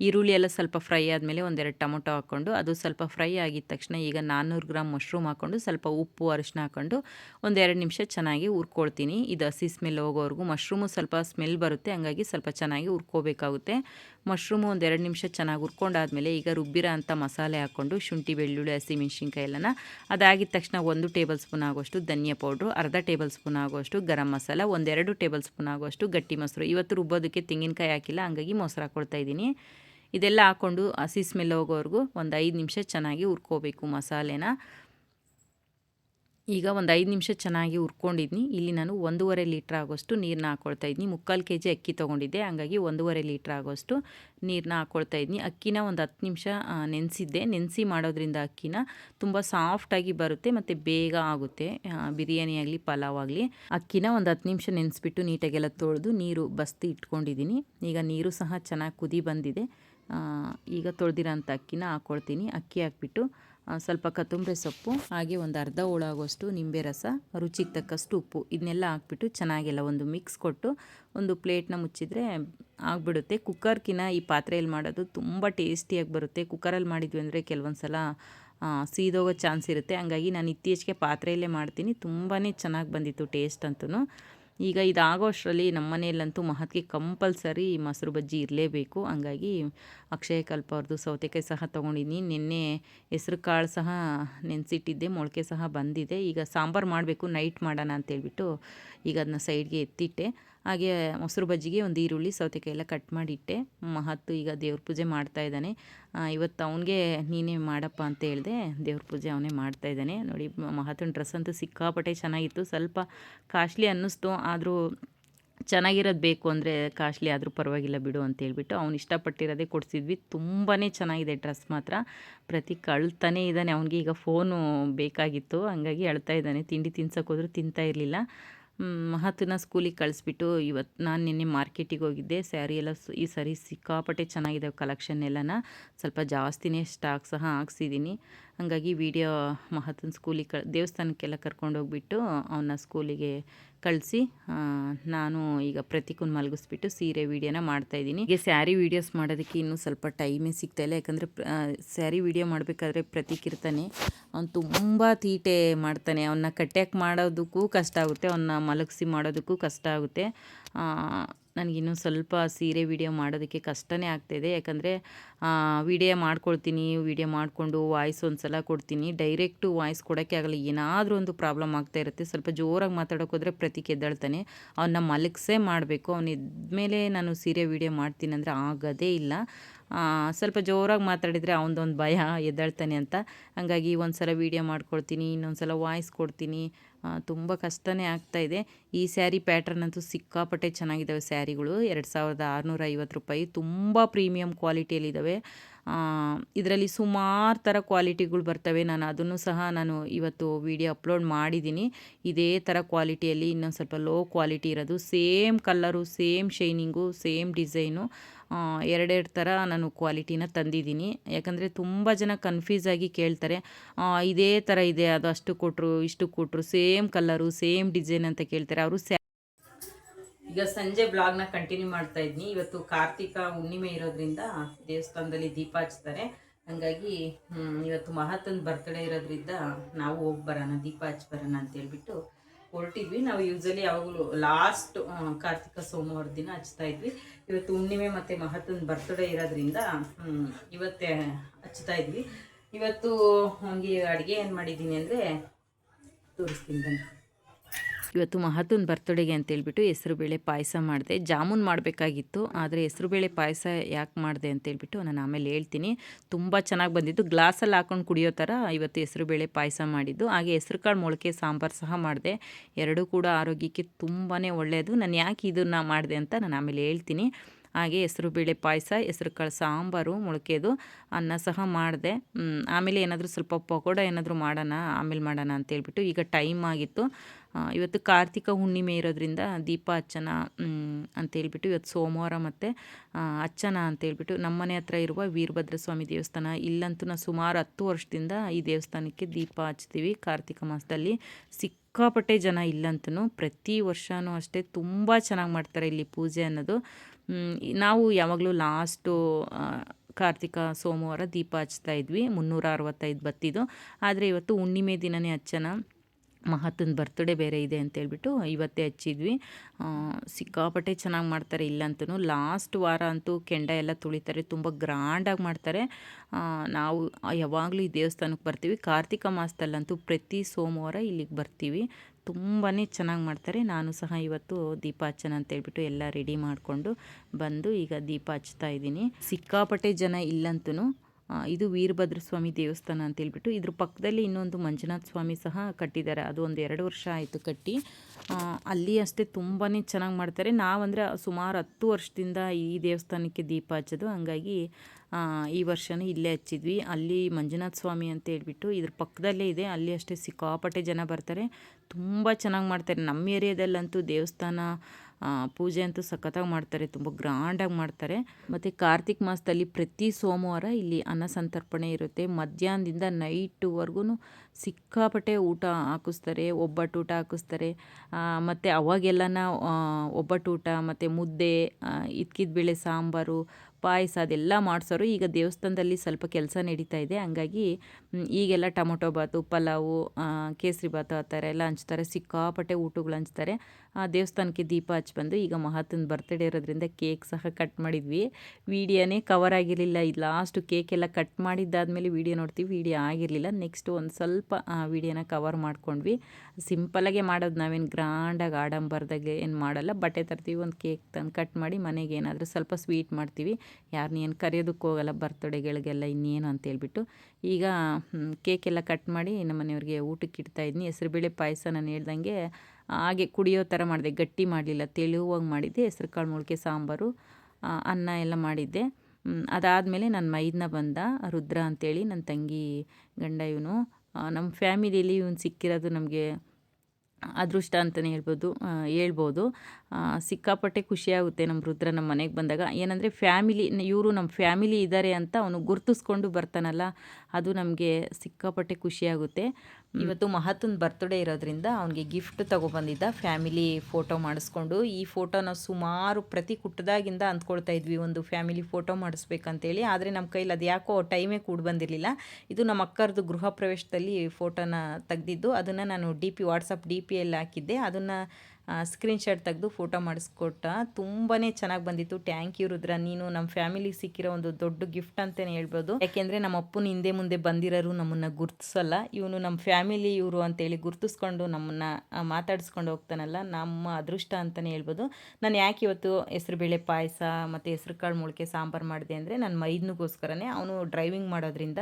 ಈರುಳ್ಳಿ ಎಲ್ಲ ಸ್ವಲ್ಪ ಫ್ರೈ ಆದಮೇಲೆ ಒಂದೆರಡು ಟೊಮೊಟೊ ಹಾಕ್ಕೊಂಡು, ಅದು ಸ್ವಲ್ಪ ಫ್ರೈ ಆಗಿದ ತಕ್ಷಣ ಈಗ ನಾನ್ನೂರು ಗ್ರಾಮ್ ಮಶ್ರೂಮ್ ಹಾಕ್ಕೊಂಡು, ಸ್ವಲ್ಪ ಉಪ್ಪು ಅರಿಶಿನ ಹಾಕ್ಕೊಂಡು ಒಂದೆರಡು ನಿಮಿಷ ಚೆನ್ನಾಗಿ ಹುರ್ಕೊಳ್ತೀನಿ. ಇದು ಹಸಿ ಸ್ಮೆಲ್ ಹೋಗೋವರೆಗೂ ಮಶ್ರೂಮು ಸ್ವಲ್ಪ ಸ್ಮೆಲ್ ಬರುತ್ತೆ, ಹಂಗಾಗಿ ಸ್ವಲ್ಪ ಚೆನ್ನಾಗಿ ಹುರ್ಕೋಬೇಕಾಗುತ್ತೆ. ಮಶ್ರೂಮು ಎರಡು ನಿಮಿಷ ಚೆನ್ನಾಗಿ ಹುರ್ಕೊಂಡಾದ್ಮೇಲೆ ಈಗ ರುಬ್ಬಿರೋ ಅಂಥ ಮಸಾಲೆ ಹಾಕ್ಕೊಂಡು ಶುಂಠಿ, ಬೆಳ್ಳುಳ್ಳಿ ಹಸಿಮೆಣ್ಸಿನ್ಕಾಯಿ ಎಲ್ಲನ ಅದಾಗಿದ ತಕ್ಷಣ ಒಂದು ಟೇಬಲ್ ಸ್ಪೂನ್ ಆಗೋಷ್ಟು ಧನಿಯಾ ಪೌಡ್ರು, ಅರ್ಧ ಟೇಬಲ್ ಸ್ಪೂನ್ ಆಗುವಷ್ಟು ಗರಂ ಮಸಾಲ ಒಂದೆರಡು ಟೇಬಲ್ ಸ್ಪೂನ್ ಆಗೋಷ್ಟು ಗಟ್ಟಿ ಮೊಸರು. ಇವತ್ತು ರುಬ್ಬೋದಕ್ಕೆ ತೆಂಗಿನಕಾಯಿ ಹಾಕಿಲ್ಲ, ಹಂಗಾಗಿ ಮೊಸರು ಹಾಕ್ಕೊಳ್ತಾ ಇದ್ದೀನಿ. ಇದೆಲ್ಲ ಹಾಕ್ಕೊಂಡು ಹಸಿ ಸ್ಮೆಲ್ ಹೋಗೋವರೆಗೂ ಒಂದು ಐದು ನಿಮಿಷ ಚೆನ್ನಾಗಿ ಹುರ್ಕೋಬೇಕು ಮಸಾಲೆನ. ಈಗ ಒಂದು ಐದು ನಿಮಿಷ ಚೆನ್ನಾಗಿ ಹುರ್ಕೊಂಡಿದ್ನಿ. ಇಲ್ಲಿ ನಾನು ಒಂದೂವರೆ ಲೀಟ್ರ್ ಆಗೋಷ್ಟು ನೀರನ್ನ ಹಾಕ್ಕೊಳ್ತಾ ಇದ್ದೀನಿ ಮುಕ್ಕಾಲು ಕೆ ಜಿ ಅಕ್ಕಿ ತೊಗೊಂಡಿದ್ದೆ. ಹಂಗಾಗಿ ಒಂದೂವರೆ ಲೀಟ್ರ್ ಆಗೋಷ್ಟು ನೀರನ್ನ ಹಾಕ್ಕೊಳ್ತಾ ಇದ್ನಿ. ಅಕ್ಕಿನ ಒಂದು ಹತ್ತು ನಿಮಿಷ ನೆನೆಸಿದ್ದೆ. ನೆನೆಸಿ ಮಾಡೋದ್ರಿಂದ ಅಕ್ಕಿನ ತುಂಬ ಸಾಫ್ಟಾಗಿ ಬರುತ್ತೆ ಮತ್ತು ಬೇಗ ಆಗುತ್ತೆ. ಬಿರಿಯಾನಿ ಆಗಲಿ, ಪಲಾವ್ ಆಗಲಿ. ಅಕ್ಕಿನ ಒಂದು ಹತ್ತು ನಿಮಿಷ ನೆನೆಸ್ಬಿಟ್ಟು ನೀಟಾಗೆಲ್ಲ ತೊಳೆದು ನೀರು ಬಸ್ತಿ ಇಟ್ಕೊಂಡಿದ್ದೀನಿ ಈಗ ನೀರು ಸಹ ಚೆನ್ನಾಗಿ ಕುದಿ ಬಂದಿದೆ. ಈಗ ತೊಳೆದಿರೋಂಥ ಅಕ್ಕಿನ ಹಾಕ್ಕೊಳ್ತೀನಿ ಅಕ್ಕಿ ಹಾಕ್ಬಿಟ್ಟು ಸ್ವಲ್ಪ ಕೊತ್ತಂಬರಿ ಸೊಪ್ಪು, ಹಾಗೆ ಒಂದು ಅರ್ಧ ಹೋಳಾಗೋಷ್ಟು ನಿಂಬೆ ರಸ, ರುಚಿಗೆ ತಕ್ಕಷ್ಟು ಉಪ್ಪು, ಇದನ್ನೆಲ್ಲ ಹಾಕ್ಬಿಟ್ಟು ಚೆನ್ನಾಗೆಲ್ಲ ಒಂದು ಮಿಕ್ಸ್ ಕೊಟ್ಟು ಒಂದು ಪ್ಲೇಟ್ನ ಮುಚ್ಚಿದ್ರೆ ಆಗ್ಬಿಡುತ್ತೆ. ಕುಕ್ಕರ್ಕಿನ ಈ ಪಾತ್ರೆಯಲ್ಲಿ ಮಾಡೋದು ತುಂಬ ಟೇಸ್ಟಿಯಾಗಿ ಬರುತ್ತೆ. ಕುಕ್ಕರಲ್ಲಿ ಮಾಡಿದ್ವಿ ಅಂದರೆ ಕೆಲವೊಂದು ಸಲ ಸೀದೋಗೋ ಚಾನ್ಸ್ ಇರುತ್ತೆ. ಹಂಗಾಗಿ ನಾನು ಇತ್ತೀಚೆಗೆ ಪಾತ್ರೆಯಲ್ಲೇ ಮಾಡ್ತೀನಿ. ತುಂಬಾ ಚೆನ್ನಾಗಿ ಬಂದಿತ್ತು ಟೇಸ್ಟ್ ಅಂತೂ ಈಗ ಇದಾಗೋ ಅಷ್ಟರಲ್ಲಿ ನಮ್ಮ ಮನೆಯಲ್ಲಂತೂ ಮಹತ್ಗೆ ಕಂಪಲ್ಸರಿ ಮೊಸರು ಬಜ್ಜಿ ಇರಲೇಬೇಕು. ಹಂಗಾಗಿ ಅಕ್ಷಯ ಕಲ್ಪ ಅವ್ರದ್ದು ಸೌತೆಕಾಯಿ ಸಹ ತೊಗೊಂಡಿದ್ದೀನಿ ನಿನ್ನೆ ಹೆಸ್ರು ಕಾಳು ಸಹ ನೆನೆಸಿಟ್ಟಿದ್ದೆ, ಮೊಳಕೆ ಸಹ ಬಂದಿದೆ. ಈಗ ಸಾಂಬಾರು ಮಾಡಬೇಕು, ನೈಟ್ ಮಾಡೋಣ ಅಂತೇಳ್ಬಿಟ್ಟು ಈಗ ಅದನ್ನ ಸೈಡ್ಗೆ ಎತ್ತಿಟ್ಟೆ. ಹಾಗೆ ಮೊಸರು ಬಜ್ಜಿಗೆ ಒಂದು ಈರುಳ್ಳಿ, ಸೌತೆಕಾಯಿ ಎಲ್ಲ ಕಟ್ ಮಾಡಿಟ್ಟೆ. ಮಹತ್ತು ಈಗ ದೇವ್ರ ಪೂಜೆ ಮಾಡ್ತಾ ಇದ್ದಾನೆ. ಇವತ್ತು ಅವನಿಗೆ ನೀನೇ ಮಾಡಪ್ಪ ಅಂತ ಹೇಳಿದೆ. ದೇವ್ರ ಪೂಜೆ ಅವನೇ ಮಾಡ್ತಾ ಇದ್ದಾನೆ. ನೋಡಿ ಮಹತ್ತನ ಡ್ರೆಸ್ ಅಂತೂ ಸಿಕ್ಕಾಪಟ್ಟೆ ಚೆನ್ನಾಗಿತ್ತು. ಸ್ವಲ್ಪ ಕಾಸ್ಟ್ಲಿ ಅನ್ನಿಸ್ತು. ಆದರೂ ಚೆನ್ನಾಗಿರೋದು ಬೇಕು ಅಂದರೆ ಕಾಸ್ಟ್ಲಿ ಆದರೂ ಪರವಾಗಿಲ್ಲ ಬಿಡು ಅಂತ ಹೇಳ್ಬಿಟ್ಟು ಅವ್ನು ಇಷ್ಟಪಟ್ಟಿರೋದೇ ಕೊಡಿಸಿದ್ವಿ. ತುಂಬಾ ಚೆನ್ನಾಗಿದೆ ಡ್ರೆಸ್ ಮಾತ್ರ. ಪ್ರತಿ ಅಳ್ತಾನೇ ಇದ್ದಾನೆ. ಅವನಿಗೆ ಈಗ ಫೋನು ಬೇಕಾಗಿತ್ತು. ಹಂಗಾಗಿ ಅಳ್ತಾ ಇದ್ದಾನೆ. ತಿಂಡಿ ತಿನ್ಸೋಕ್ಕೋದ್ರೂ ತಿಂತಾ ಇರಲಿಲ್ಲ. ಮಹತ್ನ ಸ್ಕೂಲಿಗೆ ಕಳಿಸ್ಬಿಟ್ಟು ಇವತ್ತು ನಾನು ನಿನ್ನೆ ಮಾರ್ಕೆಟಿಗೆ ಹೋಗಿದ್ದೆ. ಸ್ಯಾರಿ ಎಲ್ಲ ಈ ಸರಿ ಸಿಕ್ಕಾಪಟ್ಟೆ ಚೆನ್ನಾಗಿದೆ ಕಲೆಕ್ಷನ್ ಎಲ್ಲನ. ಸ್ವಲ್ಪ ಜಾಸ್ತಿನೇ ಸ್ಟಾಕ್ ಸಹ ಹಾಕ್ಸಿದ್ದೀನಿ ಹಾಗಾಗಿ ವಿಡಿಯೋ ಮಹತ್ವನ ಸ್ಕೂಲಿಗೆ ಕ ದೇವಸ್ಥಾನಕ್ಕೆಲ್ಲ ಕರ್ಕೊಂಡೋಗ್ಬಿಟ್ಟು ಅವನ್ನ ಸ್ಕೂಲಿಗೆ ಕಳಿಸಿ ನಾನು ಈಗ ಪ್ರತಿಕೂನ್ ಮಲಗಿಸ್ಬಿಟ್ಟು ಸೀರೆ ವೀಡಿಯೋನ ಮಾಡ್ತಾಯಿದ್ದೀನಿ ಈಗ ಸ್ಯಾರಿ ವೀಡಿಯೋಸ್ ಮಾಡೋದಕ್ಕೆ ಇನ್ನೂ ಸ್ವಲ್ಪ ಟೈಮೇ ಸಿಗ್ತಾಯಿಲ್ಲ ಯಾಕಂದರೆ ಸ್ಯಾರಿ ವೀಡಿಯೋ ಮಾಡಬೇಕಾದ್ರೆ ಪ್ರತೀಕ್ ಇರ್ತಾನೆ. ಅವ್ನು ತುಂಬ ತೀಟೆ ಮಾಡ್ತಾನೆ. ಅವನ್ನ ಕಟ್ಟ್ಯಾಕ್ ಮಾಡೋದಕ್ಕೂ ಕಷ್ಟ ಆಗುತ್ತೆ. ಅವನ್ನ ಮಲಗಿಸಿ ಮಾಡೋದಕ್ಕೂ ಕಷ್ಟ ಆಗುತ್ತೆ. ನನಗಿನ್ನೂ ಸ್ವಲ್ಪ ಸೀರೆ ವಿಡಿಯೋ ಮಾಡೋದಕ್ಕೆ ಕಷ್ಟನೇ ಆಗ್ತಾಯಿದೆ ಯಾಕಂದರೆ ವಿಡಿಯೋ ಮಾಡ್ಕೊಳ್ತೀನಿ, ವಿಡಿಯೋ ಮಾಡಿಕೊಂಡು ವಾಯ್ಸ್ ಒಂದು ಸಲ ಕೊಡ್ತೀನಿ. ಡೈರೆಕ್ಟು ವಾಯ್ಸ್ ಕೊಡೋಕ್ಕೆ ಆಗಲ್ಲ, ಏನಾದರೂ ಒಂದು ಪ್ರಾಬ್ಲಮ್ ಆಗ್ತಾ ಇರುತ್ತೆ. ಸ್ವಲ್ಪ ಜೋರಾಗಿ ಮಾತಾಡೋಕೆ ಹೋದರೆ ಪ್ರತಿ ಕೆದ್ದಾಳ್ತಾನೆ ಅವನ್ನ ಮಲಗಿಸೇ ಮಾಡಬೇಕು. ಅವನಿದ್ದ ಮೇಲೆ ನಾನು ಸೀರೆ ವಿಡಿಯೋ ಮಾಡ್ತೀನಿ ಅಂದರೆ ಆಗೋದೇ ಇಲ್ಲ. ಸ್ವಲ್ಪ ಜೋರಾಗಿ ಮಾತಾಡಿದರೆ ಅವನದೊಂದು ಭಯ, ಎದ್ದೇಳ್ತಾನೆ ಅಂತ. ಹಾಗಾಗಿ ಒಂದು ಸಲ ವೀಡಿಯೋ ಮಾಡ್ಕೊಳ್ತೀನಿ ಇನ್ನೊಂದು ಸಲ ವಾಯ್ಸ್ ಕೊಡ್ತೀನಿ ತುಂಬ ಕಷ್ಟನೇ ಆಗ್ತಾಯಿದೆ ಈ ಸ್ಯಾರಿ ಪ್ಯಾಟ್ರನ್ ಅಂತೂ ಸಿಕ್ಕಾಪಟ್ಟೆ ಚೆನ್ನಾಗಿದ್ದಾವೆ ಸ್ಯಾರಿಗಳು ಎರಡು ಸಾವಿರದ ಆರುನೂರ ಐವತ್ತು ರೂಪಾಯಿ. ತುಂಬ ಪ್ರೀಮಿಯಂ ಕ್ವಾಲಿಟಿಯಲ್ಲಿದ್ದಾವೆ ಇದರಲ್ಲಿ ಸುಮಾರು ಥರ ಕ್ವಾಲಿಟಿಗಳು ಬರ್ತವೆ. ನಾನು ಅದನ್ನು ಸಹ ನಾನು ಇವತ್ತು ವಿಡಿಯೋ ಅಪ್ಲೋಡ್ ಮಾಡಿದ್ದೀನಿ. ಇದೇ ಥರ ಕ್ವಾಲಿಟಿಯಲ್ಲಿ ಇನ್ನೊಂದು ಸ್ವಲ್ಪ ಲೋ ಕ್ವಾಲಿಟಿ ಇರೋದು. Same colour same shining same design ಎರಡೆರಡು ಥರ ನಾನು ಕ್ವಾಲಿಟಿನ ತಂದಿದ್ದೀನಿ. ಯಾಕಂದರೆ ತುಂಬ ಜನ ಕನ್ಫ್ಯೂಸ್ ಆಗಿ ಕೇಳ್ತಾರೆ ಇದೇ ಥರ ಇದೆ, ಅದು ಅಷ್ಟು ಕೊಟ್ಟರು ಇಷ್ಟು ಕೊಟ್ಟರು ಸೇಮ್ ಕಲ್ಲರು ಸೇಮ್ ಡಿಸೈನ್ ಅಂತ ಕೇಳ್ತಾರೆ. ಅವರು ಸ್ಯಾ ಈಗ ಸಂಜೆ ಬ್ಲಾಗ್ನ ಕಂಟಿನ್ಯೂ ಮಾಡ್ತಾ ಇದ್ದೀನಿ ಇವತ್ತು ಕಾರ್ತಿಕ ಹುಣ್ಣಿಮೆ ಇರೋದ್ರಿಂದ ದೇವಸ್ಥಾನದಲ್ಲಿ ದೀಪ ಹಚ್ತಾರೆ. ಹಾಗಾಗಿ ಇವತ್ತು ಮಹತ್ವದ ಬರ್ತಡೇ ಇರೋದ್ರಿಂದ ನಾವು ಹೋಗಿ ಬರೋಣ, ದೀಪ ಹಚ್ಚಿ ಬರೋಣ ಅಂತ ಹೇಳ್ಬಿಟ್ಟು ಹೊರಟಿದ್ವಿ. ನಾವು ಯೂಸಲಿ ಯಾವಾಗಲೂ ಲಾಸ್ಟ್ ಕಾರ್ತಿಕ ಸೋಮವಾರ ದಿನ ಹಚ್ತಾ ಇದ್ವಿ. ಇವತ್ತು ಹುಣ್ಣಿಮೆ ಮತ್ತು ಮಹತ್ವನ ಬರ್ತಡೇ ಇರೋದ್ರಿಂದ ಇವತ್ತೇ ಹಚ್ತಾ ಇದ್ವಿ. ಇವತ್ತು ಹಂಗೆ ಅಡುಗೆ ಏನು ಮಾಡಿದ್ದೀನಿ ಅಂದರೆ, ತೋರಿಸ್ತೀನಿ ಬನ್ನಿ. ಇವತ್ತು ಮಹತ್ವನ ಬರ್ತಡೆಗೆ ಅಂತೇಳ್ಬಿಟ್ಟು ಹೆಸರುಬೇಳೆ ಪಾಯಸ ಮಾಡಿದೆ. ಜಾಮೂನ್ ಮಾಡಬೇಕಾಗಿತ್ತು, ಆದರೆ ಹೆಸರುಬೇಳೆ ಪಾಯಸ ಯಾಕೆ ಮಾಡಿದೆ ಅಂತೇಳ್ಬಿಟ್ಟು ನಾನು ಆಮೇಲೆ ಹೇಳ್ತೀನಿ. ತುಂಬ ಚೆನ್ನಾಗಿ ಬಂದಿದ್ದು ಗ್ಲಾಸಲ್ಲಿ ಹಾಕೊಂಡು ಕುಡಿಯೋ ಥರ ಇವತ್ತು ಹೆಸರುಬೇಳೆ ಪಾಯಸ ಮಾಡಿದ್ದು. ಹಾಗೆ ಹೆಸರು ಕಾಳು ಮೊಳಕೆ ಸಾಂಬಾರು ಸಹ ಮಾಡಿದೆ. ಎರಡೂ ಕೂಡ ಆರೋಗ್ಯಕ್ಕೆ ತುಂಬಾ ಒಳ್ಳೆಯದು ನಾನು ಯಾಕೆ ಇದನ್ನು ಮಾಡಿದೆ ಅಂತ ನಾನು ಆಮೇಲೆ ಹೇಳ್ತೀನಿ. ಹಾಗೆ ಹೆಸರು ಬೇಳೆ ಪಾಯಸ, ಹೆಸರು ಕಾಳು ಸಾಂಬಾರು, ಮೊಳಕೆದು ಅನ್ನ ಸಹ ಮಾಡಿದೆ. ಆಮೇಲೆ ಏನಾದರೂ ಸ್ವಲ್ಪ ಪಕೋಡ ಏನಾದರೂ ಮಾಡೋಣ, ಆಮೇಲೆ ಮಾಡೋಣ ಅಂತೇಳ್ಬಿಟ್ಟು ಈಗ ಟೈಮ್ ಆಗಿತ್ತು. ಇವತ್ತು ಕಾರ್ತಿಕ ಹುಣ್ಣಿಮೆ ಇರೋದ್ರಿಂದ ದೀಪ ಹಚ್ಚನ ಅಂತೇಳ್ಬಿಟ್ಟು ಇವತ್ತು ಸೋಮವಾರ ಮತ್ತು ಅಚ್ಚನ ಅಂತೇಳ್ಬಿಟ್ಟು ನಮ್ಮ ಮನೆ ಹತ್ರ ಇರುವ ವೀರಭದ್ರ ಸ್ವಾಮಿ ದೇವಸ್ಥಾನ. ಇಲ್ಲಂತೂ ನಾವು ಸುಮಾರು ಹತ್ತು ವರ್ಷದಿಂದ ಈ ದೇವಸ್ಥಾನಕ್ಕೆ ದೀಪ ಹಚ್ತೀವಿ ಕಾರ್ತಿಕ ಮಾಸದಲ್ಲಿ. ಸಿಕ್ಕಾಪಟ್ಟೆ ಜನ ಇಲ್ಲಂತೂ ಪ್ರತಿ ವರ್ಷವೂ ಅಷ್ಟೇ ತುಂಬ ಚೆನ್ನಾಗಿ ಮಾಡ್ತಾರೆ ಇಲ್ಲಿ ಪೂಜೆ ಅನ್ನೋದು. ನಾವು ಯಾವಾಗಲೂ ಲಾಸ್ಟು ಕಾರ್ತಿಕ ಸೋಮವಾರ ದೀಪ ಹಚ್ತಾ ಇದ್ವಿ. ಮುನ್ನೂರ ಅರವತ್ತೈದು ಬತ್ತಿದ್ದು ಆದರೆ ಇವತ್ತು ಹುಣ್ಣಿಮೆ ದಿನವೇ ಹಚ್ಚನ ಮಹತ್ತನ ಬರ್ತ್ಡೇ ಬೇರೆ ಇದೆ ಅಂತೇಳ್ಬಿಟ್ಟು ಇವತ್ತೇ ಹಚ್ಚಿದ್ವಿ. ಸಿಕ್ಕಾಪಟ್ಟೆ ಚೆನ್ನಾಗಿ ಮಾಡ್ತಾರೆ ಇಲ್ಲಂತೂ ಲಾಸ್ಟ್ ವಾರ ಅಂತೂ ಕೆಂಡ ಎಲ್ಲ ತುಳಿತಾರೆ, ತುಂಬ ಗ್ರ್ಯಾಂಡಾಗಿ ಮಾಡ್ತಾರೆ. ನಾವು ಯಾವಾಗಲೂ ಈ ದೇವಸ್ಥಾನಕ್ಕೆ ಬರ್ತೀವಿ. ಕಾರ್ತಿಕ ಮಾಸದಲ್ಲಂತೂ ಪ್ರತಿ ಸೋಮವಾರ ಇಲ್ಲಿಗೆ ಬರ್ತೀವಿ. ತುಂಬಾ ಚೆನ್ನಾಗಿ ಮಾಡ್ತಾರೆ. ನಾನು ಸಹ ಇವತ್ತು ದೀಪ ಹಚ್ಚನ ಅಂತೇಳ್ಬಿಟ್ಟು ಎಲ್ಲ ರೆಡಿ ಮಾಡಿಕೊಂಡು ಬಂದು ಈಗ ದೀಪ ಹಚ್ತಾ ಇದ್ದೀನಿ. ಸಿಕ್ಕಾಪಟ್ಟೆ ಜನ ಇಲ್ಲಂತೂ ಇದು ವೀರಭದ್ರ ಸ್ವಾಮಿ ದೇವಸ್ಥಾನ ಅಂತೇಳ್ಬಿಟ್ಟು ಇದ್ರ ಪಕ್ಕದಲ್ಲಿ ಇನ್ನೊಂದು ಮಂಜುನಾಥ ಸ್ವಾಮಿ ಸಹ ಕಟ್ಟಿದ್ದಾರೆ. ಅದು ಒಂದು ಎರಡು ವರ್ಷ ಆಯಿತು ಕಟ್ಟಿ. ಅಲ್ಲಿ ಅಷ್ಟೇ ತುಂಬಾ ಚೆನ್ನಾಗಿ ಮಾಡ್ತಾರೆ. ನಾವಂದರೆ ಸುಮಾರು ಹತ್ತು ವರ್ಷದಿಂದ ಈ ದೇವಸ್ಥಾನಕ್ಕೆ ದೀಪ ಹಚ್ಚೋದು. ಹಂಗಾಗಿ ಈ ವರ್ಷನೂ ಇಲ್ಲೇ ಹಚ್ಚಿದ್ವಿ. ಅಲ್ಲಿ ಮಂಜುನಾಥ ಸ್ವಾಮಿ ಅಂತ ಹೇಳ್ಬಿಟ್ಟು ಇದ್ರ ಪಕ್ಕದಲ್ಲೇ ಇದೆ. ಅಲ್ಲಿ ಅಷ್ಟೇ ಸಿಕ್ಕಾಪಟ್ಟೆ ಜನ ಬರ್ತಾರೆ. ತುಂಬ ಚೆನ್ನಾಗಿ ಮಾಡ್ತಾರೆ. ನಮ್ಮ ಏರಿಯಾದಲ್ಲಂತೂ ದೇವಸ್ಥಾನ ಪೂಜೆ ಅಂತೂ ಸಖತ್ತಾಗಿ ಮಾಡ್ತಾರೆ. ತುಂಬ ಗ್ರ್ಯಾಂಡಾಗಿ ಮಾಡ್ತಾರೆ. ಮತ್ತು ಕಾರ್ತಿಕ್ ಮಾಸದಲ್ಲಿ ಪ್ರತಿ ಸೋಮವಾರ ಇಲ್ಲಿ ಅನ್ನ ಸಂತರ್ಪಣೆ ಇರುತ್ತೆ. ಮಧ್ಯಾಹ್ನದಿಂದ ನೈಟ್ವರೆಗೂ ಸಿಕ್ಕಾಪಟ್ಟೆ ಊಟ ಹಾಕಿಸ್ತಾರೆ. ಒಬ್ಬಟ್ಟು ಊಟ ಹಾಕಿಸ್ತಾರೆ ಮತ್ತು ಅವಾಗೆಲ್ಲನ ಒಬ್ಬಟ್ಟು ಊಟ ಮತ್ತು ಮುದ್ದೆ ಇದ್ಕಿದ ಬೇಳೆ ಸಾಂಬಾರು ಪಾಯಸ ಅದೆಲ್ಲ ಮಾಡಿಸೋರು ಈಗ ದೇವಸ್ಥಾನದಲ್ಲಿ ಸ್ವಲ್ಪ ಕೆಲಸ ನಡೀತಾ ಇದೆ. ಹಂಗಾಗಿ ಈಗೆಲ್ಲ ಟೊಮೊಟೊ ಬಾತು, ಪಲಾವು ಕೇಸರಿ ಬಾತು ಆ ಥರ ಎಲ್ಲ ಹಂಚ್ತಾರೆ. ಸಿಕ್ಕಾಪಟ್ಟೆ ಊಟಗಳು ಹಂಚ್ತಾರೆ. ದೇವಸ್ಥಾನಕ್ಕೆ ದೀಪ ಹಚ್ಚಿ ಬಂದು ಈಗ ಮಹಾತನ ಬರ್ತ್ಡೇ ಇರೋದ್ರಿಂದ ಕೇಕ್ ಸಹ ಕಟ್ ಮಾಡಿದ್ವಿ. ವೀಡಿಯೋನೇ ಕವರ್ ಆಗಿರಲಿಲ್ಲ. ಇದು ಲಾಸ್ಟು ಕೇಕ್ ಎಲ್ಲ ಕಟ್ ಮಾಡಿದ್ದಾದಮೇಲೆ ವೀಡಿಯೋ ನೋಡ್ತೀವಿ. ವೀಡಿಯೋ ಆಗಿರಲಿಲ್ಲ. ನೆಕ್ಸ್ಟ್ ಒಂದು ಸ್ವಲ್ಪ ವೀಡಿಯೋನ ಕವರ್ ಮಾಡ್ಕೊಂಡ್ವಿ. ಸಿಂಪಲಾಗೆ ಮಾಡೋದು. ನಾವೇನು ಗ್ರ್ಯಾಂಡಾಗಿ ಆಡಂಬರದಾಗೆ ಏನು ಮಾಡಲ್ಲ. ಬಟ್ಟೆ ತರ್ತೀವಿ. ಒಂದು ಕೇಕ್ ತಂದು ಕಟ್ ಮಾಡಿ ಮನೆಗೆ ಏನಾದರೂ ಸ್ವಲ್ಪ ಸ್ವೀಟ್ ಮಾಡ್ತೀವಿ. ಯಾರನ್ನ ಏನು ಕರೆಯೋದಕ್ಕೆ ಹೋಗಲ್ಲ. ಬರ್ತ್ಡೇಗಳಿಗೆಲ್ಲ ಇನ್ನೇನು ಅಂತ ಹೇಳ್ಬಿಟ್ಟು. ಈಗ ಕೇಕ್ ಎಲ್ಲ ಕಟ್ ಮಾಡಿ ನಮ್ಮ ಮನೆಯವ್ರಿಗೆ ಊಟಕ್ಕೆ ಇಡ್ತಾಯಿದ್ನಿ ಹೆಸರುಬೇಳೆ ಪಾಯಸ ನಾನು ಹೇಳ್ದಂಗೆ ಹಾಗೆ ಕುಡಿಯೋ ಥರ ಮಾಡಿದೆ, ಗಟ್ಟಿ ಮಾಡಲಿಲ್ಲ, ತೆಳುವಾಗಿ ಮಾಡಿದ್ದೆ ಹೆಸ್ರು ಕಾಳು ಮೊಳಕೆ, ಸಾಂಬಾರು ಅನ್ನ ಎಲ್ಲ ಮಾಡಿದ್ದೆ. ಅದಾದಮೇಲೆ ನನ್ನ ಮೈದನ ಬಂದ ರುದ್ರ ಅಂತೇಳಿ ನನ್ನ ತಂಗಿ ಗಂಡ ಇವನು. ನಮ್ಮ ಫ್ಯಾಮಿಲಿಯಲ್ಲಿ ಇವನು ಸಿಕ್ಕಿರೋದು ನಮಗೆ ಅದೃಷ್ಟ ಅಂತಲೇ ಹೇಳ್ಬೋದು ಹೇಳ್ಬೋದು. ಸಿಕ್ಕಾಪಟ್ಟೆ ಖುಷಿಯಾಗುತ್ತೆ ನಮ್ಮ ರುದ್ರ ನಮ್ಮ ಮನೆಗೆ ಬಂದಾಗ. ಏನಂದರೆ ಫ್ಯಾಮಿಲಿ, ಇವರು ನಮ್ಮ ಫ್ಯಾಮಿಲಿ ಇದ್ದಾರೆ ಅಂತ ಅವನು ಗುರ್ತಿಸ್ಕೊಂಡು ಬರ್ತಾನಲ್ಲ, ಅದು ನಮಗೆ ಸಿಕ್ಕಾಪಟ್ಟೆ ಖುಷಿಯಾಗುತ್ತೆ ಇವತ್ತು ಮಹತ್ವನ ಬರ್ತ್ಡೇ ಇರೋದ್ರಿಂದ ಅವನಿಗೆ ಗಿಫ್ಟ್ ತಗೊಬಂದಿದ್ದ ಫ್ಯಾಮಿಲಿ ಫೋಟೋ ಮಾಡಿಸ್ಕೊಂಡು. ಈ ಫೋಟೋ ನಾವು ಸುಮಾರು ಪ್ರತಿ ಕುಟ್ಟದಾಗಿಂದ ಅಂದ್ಕೊಳ್ತಾ ಇದ್ವಿ, ಒಂದು ಫ್ಯಾಮಿಲಿ ಫೋಟೋ ಮಾಡಿಸ್ಬೇಕಂತೇಳಿ. ಆದರೆ ನಮ್ಮ ಕೈಲಿ ಅದು ಯಾಕೋ ಟೈಮೇ ಕೂಡ ಬಂದಿರಲಿಲ್ಲ. ಇದು ನಮ್ಮ ಅಕ್ಕರದು ಗೃಹ ಪ್ರವೇಶದಲ್ಲಿ ಫೋಟೋನ ತೆಗೆದಿದ್ದು. ಅದನ್ನು ನಾನು ಡಿ ಪಿ ವಾಟ್ಸಪ್ ಡಿ ಪಿಯಲ್ಲಿ ಹಾಕಿದ್ದೆ. ಅದನ್ನು ಸ್ಕ್ರೀನ್ಶಾಟ್ ತೆಗೆದು ಫೋಟೋ ಮಾಡಿಸ್ಕೊಟ್ಟ. ತುಂಬಾ ಚೆನ್ನಾಗಿ ಬಂದಿತ್ತು. Thank you Rudra. ನೀನು ನಮ್ಮ ಫ್ಯಾಮಿಲಿಗೆ ಸಿಕ್ಕಿರೋ ಒಂದು ದೊಡ್ಡ ಗಿಫ್ಟ್ ಅಂತಲೇ ಹೇಳ್ಬೋದು. ಯಾಕೆಂದರೆ ನಮ್ಮ ಅಪ್ಪನ ಹಿಂದೆ ಮುಂದೆ ಬಂದಿರೋರು ನಮ್ಮನ್ನು ಗುರ್ತಿಸಲ್ಲ. ಇವನು ನಮ್ಮ ಫ್ಯಾಮಿಲಿ ಇವರು ಅಂತೇಳಿ ಗುರುತಿಸ್ಕೊಂಡು ನಮ್ಮನ್ನು ಮಾತಾಡಿಸ್ಕೊಂಡು ಹೋಗ್ತಾನಲ್ಲ, ನಮ್ಮ ಅದೃಷ್ಟ ಅಂತಲೇ ಹೇಳ್ಬೋದು. ನಾನು ಯಾಕೆ ಇವತ್ತು ಹೆಸರುಬೇಳೆ ಪಾಯಸ ಮತ್ತು ಹೆಸ್ರು ಕಾಳು ಮೊಳಕೆ ಸಾಂಬಾರು ಮಾಡಿದೆ ಅಂದರೆ ನನ್ನ ಮೈದನಿಗೋಸ್ಕರನೇ. ಅವನು ಡ್ರೈವಿಂಗ್ ಮಾಡೋದ್ರಿಂದ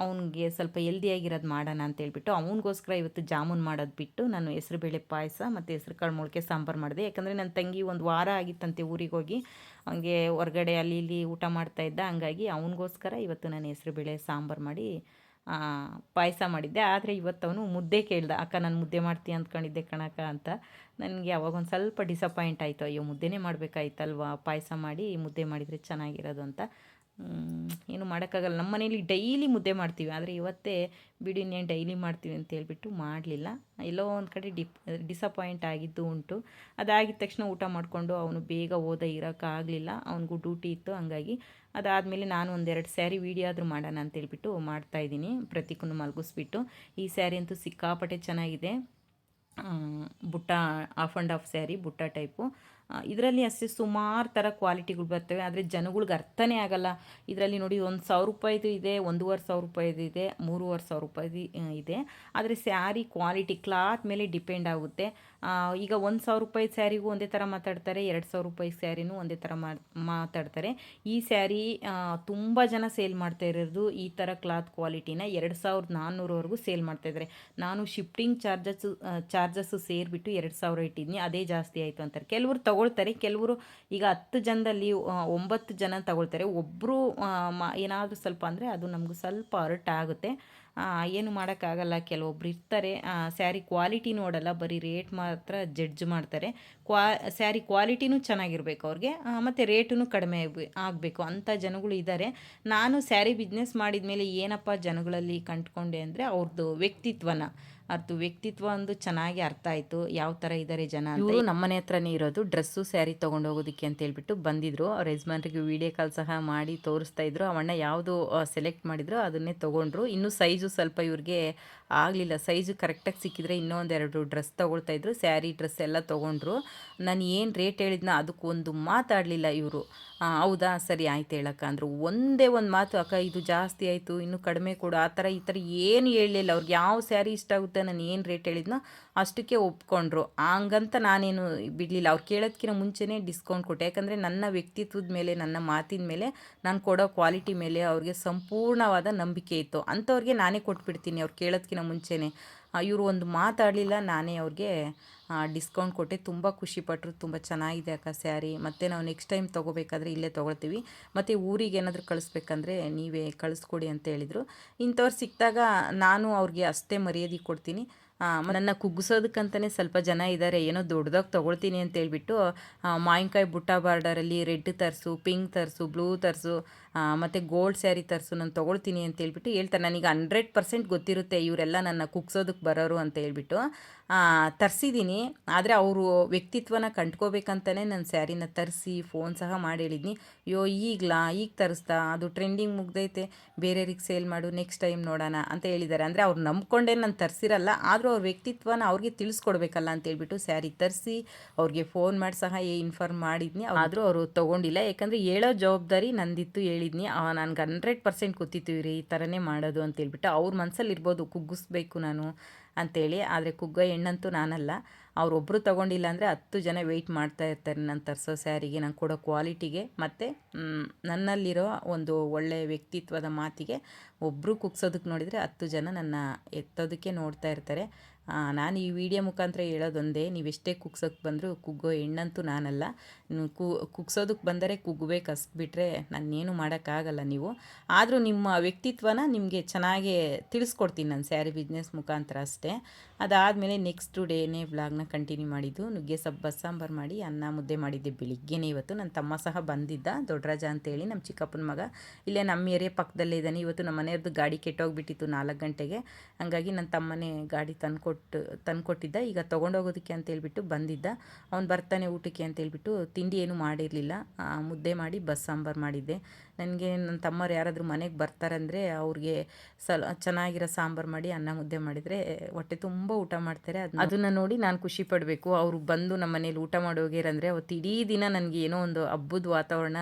ಅವನಿಗೆ ಸ್ವಲ್ಪ ಹೆಲ್ದಿಯಾಗಿರೋದು ಮಾಡೋಣ ಅಂತ ಹೇಳ್ಬಿಟ್ಟು ಅವನಿಗೋಸ್ಕರ ಇವತ್ತು ಜಾಮೂನ್ ಮಾಡೋದು ಬಿಟ್ಟು ನಾನು ಹೆಸ್ರುಬೇಳೆ ಪಾಯಸ ಮತ್ತು ಹೆಸ್ರು ಕಾಳು ಮೊಳಕೆ ಸಾಂಬಾರು ಮಾಡಿದೆ. ಯಾಕಂದರೆ ನನ್ನ ತಂಗಿ ಒಂದು ವಾರ ಆಗಿತ್ತಂತೆ ಊರಿಗೆ ಹೋಗಿ. ಅವನಿಗೆ ಹೊರಗಡೆ ಅಲ್ಲಿ ಇಲ್ಲಿ ಊಟ ಮಾಡ್ತಾ ಇದ್ದ. ಹಂಗಾಗಿ ಅವನಿಗೋಸ್ಕರ ಇವತ್ತು ನಾನು ಹೆಸ್ರುಬೇಳೆ ಸಾಂಬಾರು ಮಾಡಿ ಪಾಯಸ ಮಾಡಿದ್ದೆ. ಆದರೆ ಇವತ್ತು ಅವನು ಮುದ್ದೆ ಕೇಳ್ದ. ಅಕ್ಕ, ನಾನು ಮುದ್ದೆ ಮಾಡ್ತೀನಿ ಅಂದ್ಕೊಂಡಿದ್ದೆ ಕಣಕ ಅಂತ. ನನಗೆ ಅವಾಗ ಒಂದು ಸ್ವಲ್ಪ ಡಿಸಪಾಯಿಂಟ್ ಆಯಿತು. ಅಯ್ಯೋ, ಮುದ್ದೆನೇ ಮಾಡಬೇಕಾಯ್ತಲ್ವಾ? ಪಾಯಸ ಮಾಡಿ ಮುದ್ದೆ ಮಾಡಿದರೆ ಚೆನ್ನಾಗಿರೋದು ಅಂತ. ಏನು ಮಾಡೋಕ್ಕಾಗಲ್ಲ. ನಮ್ಮ ಮನೇಲಿ ಡೈಲಿ ಮುದ್ದೆ ಮಾಡ್ತೀವಿ. ಆದರೆ ಇವತ್ತೇ ಬಿಡಿ ಇನ್ನೇನು ಡೈಲಿ ಮಾಡ್ತೀವಿ ಅಂತ ಹೇಳ್ಬಿಟ್ಟು ಮಾಡಲಿಲ್ಲ. ಎಲ್ಲೋ ಒಂದು ಕಡೆ ಡಿಪ್, ಡಿಸಪಾಯಿಂಟ್ ಆಗಿದ್ದು ಉಂಟು. ಅದಾಗಿದ ತಕ್ಷಣ ಊಟ ಮಾಡಿಕೊಂಡು ಅವನು ಬೇಗ ಓದ ಇರೋಕ್ಕಾಗಲಿಲ್ಲ ಅವನಿಗೂ ಡ್ಯೂಟಿ ಇತ್ತು, ಹಂಗಾಗಿ ಅದಾದಮೇಲೆ ನಾನು ಒಂದೆರಡು ಸ್ಯಾರಿ ವೀಡಿಯೋ ಆದರೂ ಮಾಡೋಣ ಹೇಳ್ಬಿಟ್ಟು ಮಾಡ್ತಾಯಿದ್ದೀನಿ ಪ್ರತಿಕೂನು ಮಲಗಿಸ್ಬಿಟ್ಟು. ಈ ಸ್ಯಾರಿ ಅಂತೂ ಸಿಕ್ಕಾಪಟ್ಟೆ ಚೆನ್ನಾಗಿದೆ. ಬುಟ್ಟ ಆಫ್ ಆ್ಯಂಡ್ ಆಫ್ ಸ್ಯಾರಿ, ಬುಟ್ಟ ಟೈಪು. ಇದರಲ್ಲಿ ಅಷ್ಟೇ ಸುಮಾರು ಥರ ಕ್ವಾಲಿಟಿಗಳು ಬರ್ತವೆ. ಆದರೆ ಜನಗಳ್ಗೆ ಅರ್ಥನೇ ಆಗಲ್ಲ. ಇದರಲ್ಲಿ ನೋಡಿ ಒಂದು ಸಾವಿರ ರೂಪಾಯಿದು ಇದೆ, ಒಂದೂವರೆ ಸಾವಿರ ರೂಪಾಯಿದು ಇದೆ, ಮೂರುವರೆ ಸಾವಿರ ರೂಪಾಯಿದು ಇದೆ. ಆದರೆ ಸ್ಯಾರಿ ಕ್ವಾಲಿಟಿ ಕ್ಲಾತ್ ಮೇಲೆ ಡಿಪೆಂಡ್ ಆಗುತ್ತೆ. ಈಗ ಒಂದು ಸಾವಿರ ರೂಪಾಯಿ ಸ್ಯಾರಿಗೂ ಒಂದೇ ಥರ ಮಾತಾಡ್ತಾರೆ, ಎರಡು ಸಾವಿರ ರೂಪಾಯಿ ಸ್ಯಾರಿನೂ ಒಂದೇ ಥರ ಮಾತಾಡ್ತಾರೆ. ಈ ಸ್ಯಾರಿ ತುಂಬ ಜನ ಸೇಲ್ ಮಾಡ್ತಾ ಇರೋದು ಈ ಥರ ಕ್ಲಾತ್ ಕ್ವಾಲಿಟಿನ. ಎರಡು ಸಾವಿರದ ನಾನ್ನೂರವರೆಗೂ ಸೇಲ್ ಮಾಡ್ತಾ ಇದ್ದಾರೆ ನಾನು ಶಿಫ್ಟಿಂಗ್ ಚಾರ್ಜಸ್ಸು ಚಾರ್ಜಸ್ಸು ಸೇರಿಬಿಟ್ಟು ಎರಡು ಸಾವಿರ ಇಟ್ಟಿದ್ನಿ. ಅದೇ ಜಾಸ್ತಿ ಆಯಿತು ಅಂತಾರೆ. ಕೆಲವರು ತಗೊಳ್ತಾರೆ. ಕೆಲವರು ಈಗ ಹತ್ತು ಜನದಲ್ಲಿ ಒಂಬತ್ತು ಜನ ತಗೊಳ್ತಾರೆ. ಒಬ್ಬರು ಏನಾದರೂ ಸ್ವಲ್ಪ ಅಂದರೆ ಅದು ನಮಗೆ ಸ್ವಲ್ಪ ಅರ್ಟ್ ಆಗುತ್ತೆ ಏನು ಮಾಡೋಕ್ಕಾಗಲ್ಲ. ಕೆಲವೊಬ್ರು ಇರ್ತಾರೆ. ಸ್ಯಾರಿ ಕ್ವಾಲಿಟಿ ನೋಡಲ್ಲ. ಬರೀ ರೇಟ್ ಮಾತ್ರ ಜಡ್ಜ್ ಮಾಡ್ತಾರೆ. ಕ್ವಾ, ಸ್ಯಾರಿ ಕ್ವಾಲಿಟಿನೂ ಚೆನ್ನಾಗಿರ್ಬೇಕು ಅವ್ರಿಗೆ. ಮತ್ತು ರೇಟೂ ಕಡಿಮೆ ಆಗಬೇಕು. ಅಂಥ ಜನಗಳು ಇದ್ದಾರೆ. ನಾನು ಸ್ಯಾರಿ ಬಿಸ್ನೆಸ್ ಮಾಡಿದ ಮೇಲೆ ಏನಪ್ಪ ಜನಗಳಲ್ಲಿ ಕಂಡುಕೊಂಡೆ ಅಂದರೆ ಅವ್ರದ್ದು ವ್ಯಕ್ತಿತ್ವನ. ಅವ್ರದ್ದು ವ್ಯಕ್ತಿತ್ವ ಒಂದು ಚೆನ್ನಾಗಿ ಅರ್ಥ ಆಯಿತು. ಯಾವ ಥರ ಇದ್ದಾರೆ ಜನ ಇವರು ನಮ್ಮನೆ ಹತ್ರನೇ ಇರೋದು ಡ್ರೆಸ್ಸು ಸ್ಯಾರಿ ತೊಗೊಂಡು ಹೋಗೋದಕ್ಕೆ ಅಂತ ಹೇಳ್ಬಿಟ್ಟು ಬಂದಿದ್ರು. ಅವ್ರ ಯಜಮಾನ್ರಿಗೆ ವಿಡಿಯೋ ಕಾಲ್ ಸಹ ಮಾಡಿ ತೋರಿಸ್ತಾ ಇದ್ರು. ಅವಣ್ಣ ಯಾವುದು ಸೆಲೆಕ್ಟ್ ಮಾಡಿದ್ರು ಅದನ್ನೇ ತೊಗೊಂಡ್ರು. ಇನ್ನೂ ಸೈಜು ಸ್ವಲ್ಪ ಇವ್ರಿಗೆ ಆಗಲಿಲ್ಲ. ಸೈಜು ಕರೆಕ್ಟಾಗಿ ಸಿಕ್ಕಿದ್ರೆ ಇನ್ನೂ ಒಂದೆರಡು ಡ್ರೆಸ್ ತೊಗೊಳ್ತಾ ಇದ್ರು. ಸ್ಯಾರಿ ಡ್ರೆಸ್ ಎಲ್ಲ ತೊಗೊಂಡ್ರು. ನಾನು ಏನು ರೇಟ್ ಹೇಳಿದ್ನ ಅದಕ್ಕೊಂದು ಮಾತಾಡಲಿಲ್ಲ ಇವರು. ಹೌದಾ? ಸರಿ ಆಯ್ತು ಹೇಳಕ್ಕ ಅಂದರು. ಒಂದೇ ಒಂದು ಮಾತು ಅಕ್ಕ ಇದು ಜಾಸ್ತಿ ಆಯಿತು ಇನ್ನು ಕಡಿಮೆ ಕೊಡು. ಆ ಥರ ಈ ಥರ ಏನು ಹೇಳಲಿಲ್ಲ. ಅವ್ರಿಗೆ ಯಾವ ಸ್ಯಾರಿ ಇಷ್ಟ ಆಗುತ್ತೆ ನಾನು ಏನು ರೇಟ್ ಹೇಳಿದ್ನೋ ಅಷ್ಟಕ್ಕೆ ಒಪ್ಕೊಂಡ್ರು. ಹಂಗಂತ ನಾನೇನು ಬಿಡಲಿಲ್ಲ. ಅವ್ರು ಕೇಳೋದಕ್ಕಿಂತ ಮುಂಚೆನೇ ಡಿಸ್ಕೌಂಟ್ ಕೊಟ್ಟೆ. ಯಾಕಂದರೆ ನನ್ನ ವ್ಯಕ್ತಿತ್ವದ ಮೇಲೆ, ನನ್ನ ಮಾತಿನ ಮೇಲೆ, ನಾನು ಕೊಡೋ ಕ್ವಾಲಿಟಿ ಮೇಲೆ ಅವ್ರಿಗೆ ಸಂಪೂರ್ಣವಾದ ನಂಬಿಕೆ ಇತ್ತು. ಅಂಥವ್ರಿಗೆ ನಾನೇ ಕೊಟ್ಬಿಡ್ತೀನಿ. ಅವ್ರು ಕೇಳೋದಕ್ಕಿಂತ ಮುಂಚೆನೇ. ಇವರು ಒಂದು ಮಾತಾಡಲಿಲ್ಲ ನಾನೇ ಅವ್ರಿಗೆ ಡಿಸ್ಕೌಂಟ್ ಕೊಟ್ಟೆ. ತುಂಬ ಖುಷಿಪಟ್ಟರು ತುಂಬ ಚೆನ್ನಾಗಿದೆ ಅಕ್ಕ ಸ್ಯಾರಿ. ಮತ್ತು ನಾವು ನೆಕ್ಸ್ಟ್ ಟೈಮ್ ತೊಗೋಬೇಕಾದ್ರೆ ಇಲ್ಲೇ ತೊಗೊಳ್ತೀವಿ. ಮತ್ತು ಊರಿಗೆ ಏನಾದರೂ ಕಳಿಸ್ಬೇಕಂದ್ರೆ ನೀವೇ ಕಳಿಸ್ಕೊಡಿ ಅಂತ ಹೇಳಿದರು. ಇಂಥವ್ರು ಸಿಕ್ಕಿದಾಗ ನಾನು ಅವ್ರಿಗೆ ಅಷ್ಟೇ ಮರ್ಯಾದೆ ಕೊಡ್ತೀನಿ. ನನ್ನ ಕುಗ್ಗಿಸೋದಕ್ಕಂತಲೇ ಸ್ವಲ್ಪ ಜನ ಇದ್ದಾರೆ ಏನೋ ದೊಡ್ಡದಾಗಿ ತೊಗೊಳ್ತೀನಿ ಅಂತ ಹೇಳ್ಬಿಟ್ಟು ಮಾವಿನಕಾಯಿ ಬುಟ್ಟ ಬಾರ್ಡರಲ್ಲಿ ರೆಡ್ ತರಿಸು, ಪಿಂಕ್ ತರಿಸು, ಬ್ಲೂ ತರಿಸು ಮತ್ತು ಗೋಲ್ಡ್ ಸ್ಯಾರಿ ತರಿಸು, ನಾನು ತೊಗೊಳ್ತೀನಿ ಅಂತ ಹೇಳ್ಬಿಟ್ಟು ಹೇಳ್ತಾರೆ. ನನಗೆ ಹಂಡ್ರೆಡ್ ಪರ್ಸೆಂಟ್ ಗೊತ್ತಿರುತ್ತೆ ಇವರೆಲ್ಲ ನನ್ನ ಕುಗ್ಸೋದಕ್ಕೆ ಬರೋರು ಅಂತ ಹೇಳ್ಬಿಟ್ಟು. ತರಿಸಿದ್ದೀನಿ ಆದರೆ ಅವರು ವ್ಯಕ್ತಿತ್ವನ ಕಂಡ್ಕೋಬೇಕಂತಲೇ ನಾನು ಸ್ಯಾರಿನ ತರಿಸಿ ಫೋನ್ ಸಹ ಮಾಡಿ ಹೇಳಿದ್ನಿ ಅಯ್ಯೋ, ಈಗಲಾ? ಈಗ ತರಿಸ್ತಾ? ಅದು ಟ್ರೆಂಡಿಂಗ್ ಮುಗ್ದೈತೆ. ಬೇರೆಯವ್ರಿಗೆ ಸೇಲ್ ಮಾಡು ನೆಕ್ಸ್ಟ್ ಟೈಮ್ ನೋಡೋಣ ಅಂತ ಹೇಳಿದ್ದಾರೆ ಅಂದರೆ ಅವ್ರು ನಂಬ್ಕೊಂಡೇ ನಾನು ತರಿಸಿರಲ್ಲ. ಆದರೂ ಅವ್ರ ವ್ಯಕ್ತಿತ್ವನ ಅವ್ರಿಗೆ ತಿಳಿಸ್ಕೊಡ್ಬೇಕಲ್ಲ ಅಂತ ಹೇಳ್ಬಿಟ್ಟು ಸ್ಯಾರಿ ತರಿಸಿ, ಅವ್ರಿಗೆ ಫೋನ್ ಮಾಡಿ ಸಹ ಏ ಇನ್ಫಾರ್ಮ್ ಮಾಡಿದ್ನಿ. ಆದರೂ ಅವರು ತೊಗೊಂಡಿಲ್ಲ. ಯಾಕಂದರೆ ಹೇಳೋ ಜವಾಬ್ದಾರಿ ನಂದಿತ್ತು ಹೇಳಿದ್ನಿ. ನನಗೆ ಹಂಡ್ರೆಡ್ ಪರ್ಸೆಂಟ್ ಗೊತ್ತಿತ್ತು ರೀ ಈ ಥರನೇ ಮಾಡೋದು ಅಂತ ಹೇಳ್ಬಿಟ್ಟು ಅವ್ರ ಮನಸ್ಸಲ್ಲಿ ಇರ್ಬೋದು ಕುಗ್ಗಿಸ್ಬೇಕು ನಾನು. ಅಂತೇಳಿ, ಆದರೆ ಕುಗ್ಗ ಹೆಣ್ಣಂತೂ ನಾನಲ್ಲ. ಅವರೊಬ್ಬರು ತೊಗೊಂಡಿಲ್ಲ ಅಂದರೆ ಹತ್ತು ಜನ ವೆಯ್ಟ್ ಮಾಡ್ತಾ ಇರ್ತಾರೆ ನಾನು ತರಿಸೋ ಸ್ಯಾರಿಗೆ ನಾನು ಕೊಡೋ ಕ್ವಾಲಿಟಿಗೆ ಮತ್ತು ನನ್ನಲ್ಲಿರೋ ಒಂದು ಒಳ್ಳೆಯ ವ್ಯಕ್ತಿತ್ವದ ಮಾತಿಗೆ ಒಬ್ಬರು ಕುಗ್ಸೋದಕ್ಕೆ ನೋಡಿದರೆ ಹತ್ತು ಜನ ನನ್ನ ಎತ್ತೋದಕ್ಕೆ ನೋಡ್ತಾ ಇರ್ತಾರೆ. ನಾನು ಈ ವಿಡಿಯೋ ಮುಖಾಂತರ ಹೇಳೋದೊಂದೇ ನೀವೆಷ್ಟೇ ಕುಗ್ಸೋಕ್ಕೆ ಬಂದರೂ ಕುಗ್ಗೋ ಹೆಣ್ಣಂತೂ ನಾನಲ್ಲ. ಕು ಕುಗ್ಸೋದಕ್ಕೆ ಬಂದರೆ ಕುಗ್ಬೇಕು ಅಷ್ಟು ಬಿಟ್ಟರೆ ನಾನೇನು ಮಾಡೋಕ್ಕಾಗಲ್ಲ ನೀವು. ಆದರೂ ನಿಮ್ಮ ವ್ಯಕ್ತಿತ್ವನ ನಿಮಗೆ ಚೆನ್ನಾಗೇ ತಿಳಿಸ್ಕೊಡ್ತೀನಿ ನಾನು ಸ್ಯಾರಿ ಬಿಸ್ನೆಸ್ ಮುಖಾಂತರ ಅಷ್ಟೇ. ಅದಾದಮೇಲೆ ನೆಕ್ಸ್ಟ್ ಡೇನೇ ವ್ಲಾಗ್ನ ಕಂಟಿನ್ಯೂ ಮಾಡಿದ್ದು, ನುಗ್ಗೆ ಸಬ್ಬ ಸಾಂಬಾರು ಮಾಡಿ, ಅನ್ನ ಮುದ್ದೆ ಮಾಡಿದ್ದೆ ಬೆಳಿಗ್ಗೆನೇ ಇವತ್ತು. ನನ್ನ ತಮ್ಮ ಸಹ ಬಂದಿದ್ದ, ದೊಡ್ಡರಾಜ ಅಂತೇಳಿ ನಮ್ಮ ಚಿಕ್ಕಪ್ಪನ ಮಗ. ಇಲ್ಲೇ ನಮ್ಮ ಏರಿಯಾ ಪಕ್ಕದಲ್ಲೇ ಇದ್ದಾನೆ. ಇವತ್ತು ನಮ್ಮ ಮನೆಯವ್ರದ್ದು ಗಾಡಿ ಕೆಟ್ಟೋಗ್ಬಿಟ್ಟಿತ್ತು ನಾಲ್ಕು ಗಂಟೆಗೆ. ಹಾಗಾಗಿ ನನ್ನ ತಮ್ಮನೇ ಗಾಡಿ ತಂದ್ಕೊಟ್ಟು ತಂದ್ಕೊಟ್ಟಿದ್ದ. ಈಗ ತೊಗೊಂಡೋಗೋದಕ್ಕೆ ಅಂತ ಹೇಳ್ಬಿಟ್ಟು ಬಂದಿದ್ದ. ಅವ್ನು ಬರ್ತಾನೆ ಊಟಕ್ಕೆ ಅಂತ ಹೇಳ್ಬಿಟ್ಟು ತಿಂಡಿ ಏನು ಮಾಡಿರಲಿಲ್ಲ. ಮುದ್ದೆ ಮಾಡಿ ಬಸ್ ಸಾಂಬಾರು ಮಾಡಿದ್ದೆ. ನನಗೆ ನನ್ನ ತಮ್ಮರು ಯಾರಾದರೂ ಮನೆಗೆ ಬರ್ತಾರಂದರೆ ಅವ್ರಿಗೆ ಸಲ, ಚೆನ್ನಾಗಿರೋ ಸಾಂಬಾರು ಮಾಡಿ, ಅನ್ನ ಮುದ್ದೆ ಮಾಡಿದರೆ ಹೊಟ್ಟೆ ತುಂಬ ಊಟ ಮಾಡ್ತಾರೆ. ಅದು ಅದನ್ನು ನೋಡಿ ನಾನು ಖುಷಿ ಪಡಬೇಕು. ಅವರು ಬಂದು ನಮ್ಮ ಮನೇಲಿ ಊಟ ಮಾಡೋಗಿರಂದರೆ ಅವತ್ತು ಇಡೀ ದಿನ ನನಗೆ ಏನೋ ಒಂದು ಹಬ್ಬದ ವಾತಾವರಣ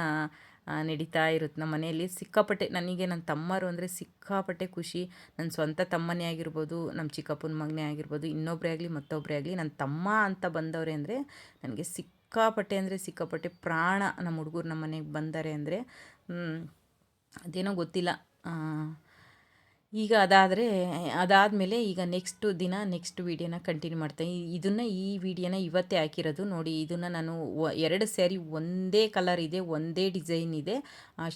ನಡೀತಾ ಇರುತ್ತೆ ನಮ್ಮ ಮನೆಯಲ್ಲಿ ಸಿಕ್ಕಾಪಟ್ಟೆ ನನಗೆ ನನ್ನ ತಮ್ಮರು ಅಂದರೆ ಸಿಕ್ಕಾಪಟ್ಟೆ ಖುಷಿ. ನನ್ನ ಸ್ವಂತ ತಮ್ಮನೇ ಆಗಿರ್ಬೋದು, ನಮ್ಮ ಚಿಕ್ಕಪ್ಪನ ಮಗನೇ ಆಗಿರ್ಬೋದು ಇನ್ನೊಬ್ಬರೇ ಆಗಲಿ ಮತ್ತೊಬ್ಬರೇ ಆಗಲಿ, ನನ್ನ ತಮ್ಮ ಅಂತ ಬಂದವರೇ ಅಂದರೆ ನನಗೆ ಸಿಕ್ಕಾಪಟ್ಟೆ ಅಂದರೆ ಸಿಕ್ಕಾಪಟ್ಟೆ ಪ್ರಾಣ ನಮ್ಮ ಹುಡುಗರು ನಮ್ಮ ಮನೆಗೆ ಬಂದರೆ ಅಂದರೆ ಅದೇನೋ ಗೊತ್ತಿಲ್ಲ. ಈಗ ಅದಾದರೆ, ಅದಾದಮೇಲೆ ಈಗ ನೆಕ್ಸ್ಟ್ ದಿನ ನೆಕ್ಸ್ಟ್ ವೀಡಿಯೋನ ಕಂಟಿನ್ಯೂ ಮಾಡ್ತೇನೆ ಇದನ್ನು ಈ ವಿಡಿಯೋನ ಇವತ್ತೇ ಹಾಕಿರೋದು ನೋಡಿ, ಇದನ್ನು ನಾನು ಎರಡು ಸ್ಯಾರಿ ಒಂದೇ ಕಲರ್ ಇದೆ, ಒಂದೇ ಡಿಸೈನ್ ಇದೆ.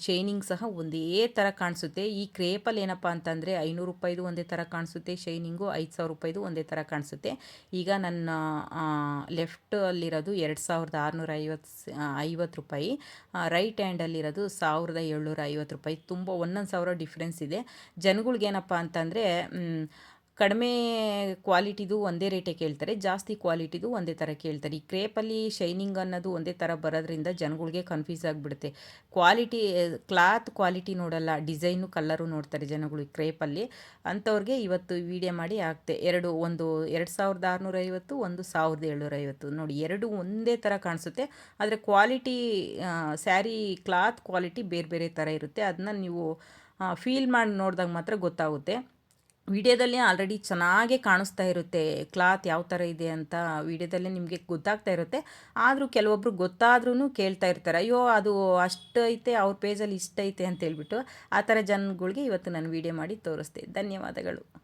ಶೈನಿಂಗ್ ಸಹ ಒಂದೇ ಥರ ಕಾಣಿಸುತ್ತೆ. ಈ ಕ್ರೇಪಲ್ಲಿ ಏನಪ್ಪ ಅಂತಂದರೆ ಐನೂರು ರೂಪಾಯಿದು ಒಂದೇ ಥರ ಕಾಣಿಸುತ್ತೆ ಶೈನಿಂಗು ಐದು ಸಾವಿರ ರೂಪಾಯಿದು ಒಂದೇ ಥರ ಕಾಣಿಸುತ್ತೆ. ಈಗ ನನ್ನ ಲೆಫ್ಟಲ್ಲಿರೋದು ಎರಡು ಸಾವಿರದ ಆರುನೂರ ಐವತ್ತು ಐವತ್ತು ರೂಪಾಯಿ. ರೈಟ್ ಹ್ಯಾಂಡಲ್ಲಿರೋದು ಸಾವಿರದ ಏಳ್ನೂರ ಐವತ್ತು ರೂಪಾಯಿ. ತುಂಬ ಒಂದೊಂದು ಸಾವಿರ ಡಿಫ್ರೆನ್ಸ್ ಇದೆ. ಜನಗಳಿಗೆ ಏನಪ್ಪ ಅಂತಂದರೆ ಕಡಿಮೆ ಕ್ವಾಲಿಟಿದು ಒಂದೇ ರೇಟೇ ಕೇಳ್ತಾರೆ, ಜಾಸ್ತಿ ಕ್ವಾಲಿಟಿದು ಒಂದೇ ಥರ ಕೇಳ್ತಾರೆ. ಈ ಕ್ರೇಪಲ್ಲಿ ಶೈನಿಂಗ್ ಅನ್ನೋದು ಒಂದೇ ಥರ ಬರೋದ್ರಿಂದ ಜನಗಳಿಗೆ ಕನ್ಫ್ಯೂಸ್ ಆಗಿಬಿಡುತ್ತೆ. ಕ್ವಾಲಿಟಿ, ಕ್ಲಾತ್ ಕ್ವಾಲಿಟಿ ನೋಡಲ್ಲ, ಡಿಸೈನು, ಕಲ್ಲರು ನೋಡ್ತಾರೆ ಜನಗಳು ಈ ಕ್ರೇಪಲ್ಲಿ. ಅಂಥವ್ರಿಗೆ ಇವತ್ತು ವಿಡಿಯೋ ಮಾಡಿ ಹಾಕ್ತೆ ಎರಡು, ಒಂದು, ಎರಡು ಸಾವಿರದ ಆರುನೂರ ಐವತ್ತು ಒಂದು ಸಾವಿರದ ಏಳ್ನೂರ ಐವತ್ತು ನೋಡಿ, ಎರಡು ಒಂದೇ ಥರ ಕಾಣಿಸುತ್ತೆ. ಆದರೆ ಕ್ವಾಲಿಟಿ ಸ್ಯಾರಿ, ಕ್ಲಾತ್ ಕ್ವಾಲಿಟಿ ಬೇರೆ ಬೇರೆ ಥರ ಇರುತ್ತೆ. ಅದನ್ನ ನೀವು ಫೀಲ್ ಮಾಡಿ ನೋಡಿದಾಗ ಮಾತ್ರ ಗೊತ್ತಾಗುತ್ತೆ. ವಿಡಿಯೋದಲ್ಲಿ ಆಲ್ರೆಡಿ ಚೆನ್ನಾಗೇ ಕಾಣಿಸ್ತಾ ಇರುತ್ತೆ ಕ್ಲಾತ್ ಯಾವ ಥರ ಇದೆ ಅಂತ ವಿಡಿಯೋದಲ್ಲೇ ನಿಮಗೆ ಗೊತ್ತಾಗ್ತಾ ಇರುತ್ತೆ. ಆದರೂ ಕೆಲವೊಬ್ರು ಗೊತ್ತಾದ್ರೂ ಕೇಳ್ತಾ ಇರ್ತಾರೆ, ಅಯ್ಯೋ, ಅದು ಅಷ್ಟೈತೆ ಅವ್ರ ಪೇಜಲ್ಲಿ ಇಷ್ಟೈತೆ ಅಂತ ಹೇಳ್ಬಿಟ್ಟು ಆ ಥರ ಜನಗಳಿಗೆ ಇವತ್ತು ನಾನು ವಿಡಿಯೋ ಮಾಡಿ ತೋರಿಸ್ತೆ ಧನ್ಯವಾದಗಳು.